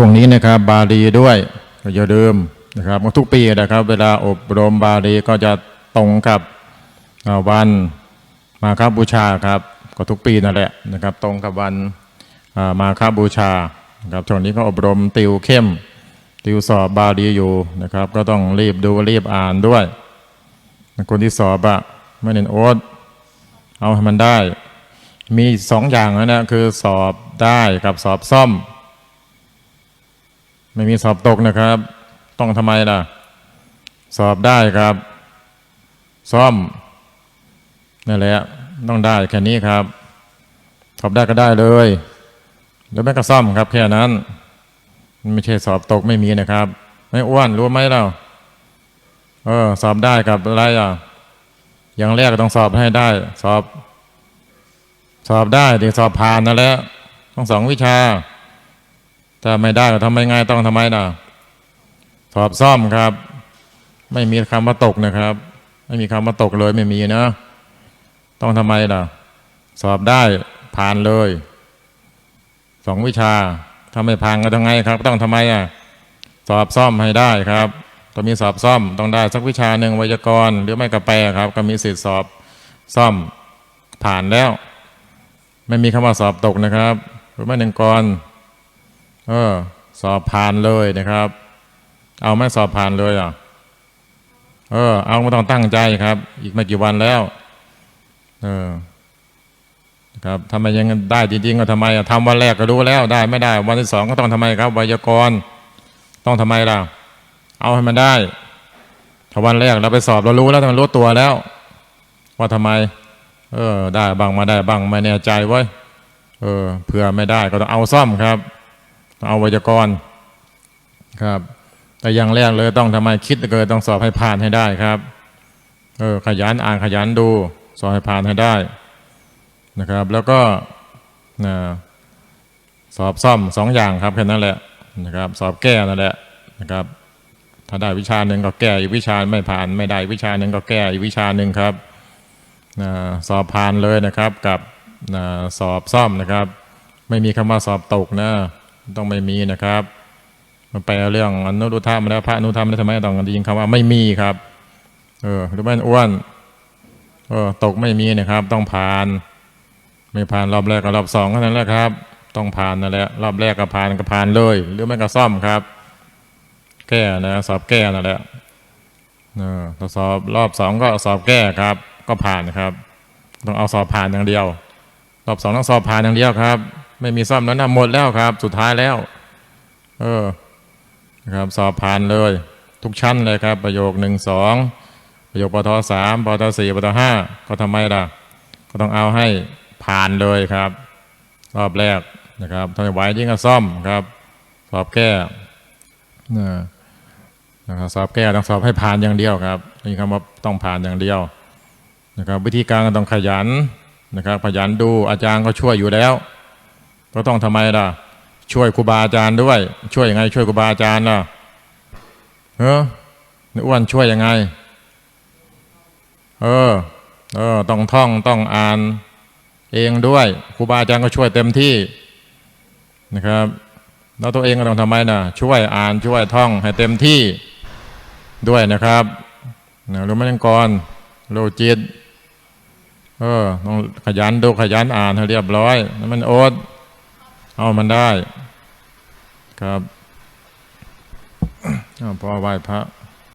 ช่วงนี้นะครับบาลีด้วยก็อย่าลืมนะครับทุกปีนะครับ เวลาอบรมบาลีก็จะตรงกับวันมาคบูชาครับก็ทุกปีนั่นแหละนะครับ ตรงกับวันมาคบูชาครับช่วงนี้ก็อบรมติวเข้ม ติวสอบบาลีอยู่นะครับ ก็ต้องรีบดูรีบอ่านด้วย คนที่สอบอะไม่เน้นโอ๊ตเอาให้มันได้ มีสองอย่างนะนะคือสอบได้กับสอบซ่อม ไม่มีสอบตกนะครับ ต้องทำไมล่ะ สอบได้ครับ ซ่อมนั่นแหละต้องได้แค่นี้ครับ สอบได้ก็ได้เลยหรือไม่ก็ซ่อมครับ แค่นั้นไม่ใช่สอบตกไม่มีนะครับ ไม่อ้วนรู้ไหมเราเออ สอบได้กับอะไรอะอย่างแรกต้องสอบให้ได้ สอบ สอบได้ถึงสอบผ่านนั่นแหละต้องสองวิชา ถ้าไม่ได้ก็ทำไม่ง่ายต้องทำไมล่ะสอบซ่อมครับ ไม่มีคำว่าตกนะครับ ไม่มีคำว่าตกเลยไม่มีนะ ต้องทำไมล่ะ สอบได้ผ่านเลยสองวิชาถ้าไม่ผ่านก็ต้งไงครับ ต้องทำไมอะสอบซ่อมให้ได้ครับต้องมีสอบซ่อมต้องได้สักวิชาหนึ่งไวยากรณ์หรือไม่กระแปครับ ก็มีสิทธิสอบซ่อมผ่านแล้ว ไม่มีคำว่าสอบตกนะครับหรือไม่หนึ่งกร เออ สอบผ่านเลยนะครับ เอาไม่สอบผ่านเลยอะเออ เอาไม่ต้องตั้งใจครับ อีกไม่กี่วันแล้ว เออครับทำไมยังได้จริงๆก็ทำไมอะทำวันแรกก็รู้แล้วได้ไม่ได้ วันที่สองก็ต้องทำไมครับไวยากรณ์ต้องทำไมล่ะ เอาให้มันได้ถ้าวันแรกเราไปสอบเรารู้แล้วมันรู้ตัวแล้ว ว่าทำไม เออ ได้บ้างมาได้บ้างไม่แน่ใจเว้ยเออเผื่อไม่ได้ก็ต้องเอาซ่อมครับ ต้องเอาไวยากรณ์ครับ แต่อย่างแรกเลยต้องทำไมคิดเกิดต้องสอบให้ผ่านให้ได้ครับเออขยันอ่านขยันดูสอบให้ผ่านให้ได้นะครับ แล้วก็นะสอบซ่อมสองอย่างครับแค่นั้นแหละนะครับ สอบแก้นั่นแหละนะครับ ถ้าได้วิชาหนึ่งก็แก้อีกวิชาไม่ผ่านไม่ได้วิชาหนึ่งก็แก้อีกวิชาหนึ่งครับนะสอบผ่านเลยนะครับกับนะสอบซ่อมนะครับ ไม่มีคำว่าสอบตกนะ ต้องไม่มีนะครับ มันไปเอาเรื่องอนุรุธามาแล้วพระอนุธรรมแล้วทำไมต้องยิงคำว่าไม่มีครับ เออหรือไม่อ้วนเออตกไม่มีนะครับ ต้องผ่าน ไม่ผ่านรอบแรกกับรอบสองเท่านั้นแหละครับ ต้องผ่านนั่นแหละรอบแรกก็ผ่านก็ผ่านเลย หรือไม่ก็ซ่อมครับ แก้นะสอบแก้นั่นแหละเออถ้าสอบรอบสองก็สอบแก้ครับ ก็ผ่านครับ ต้องเอาสอบผ่านอย่างเดียว รอบสองต้องสอบผ่านอย่างเดียวครับ ไม่มีซ่อมแล้วนะหมดแล้วครับ สุดท้ายแล้ว เออครับสอบผ่านเลย ทุกชั้นเลยครับ ประโยคหนึ่งสองประโยคปทสามปทสี่ปทห้าก็ทำไมล่ะ ก็ต้องเอาให้ผ่านเลยครับ รอบแรกนะครับถ้าไมไหวยิ่งก็ซ่อมครับ สอบแก้นะนะครับสอบแก้ต้องสอบให้ผ่านอย่างเดียวครับนี่คำว่าต้องผ่านอย่างเดียวนะครับ วิธีการก็ต้องขยันนะครับ ขยันดูอาจารย์ก็ช่วยอยู่แล้ว ก็ต้องทำไมล่ะ ช่วยครูบาอาจารย์ด้วย ช่วยยังไง ช่วยครูบาอาจารย์ล่ะเออนี่อ้วนช่วยยังไง เออ เออ ต้องท่องต้องอ่าน เองด้วยครูบาอาจารย์ก็ช่วยเต็มที่นะครับ แล้วตัวเองก็ต้องทำไมนะช่วยอ่านช่วยท่องให้เต็มที่ด้วยนะครับนะรู้ไหมยังก่อนโลจิต เออ ต้องขยันดูขยันอ่านให้เรียบร้อย มันโอ๊ต เอามันได้ ครับอ้าวพอไหว้พระ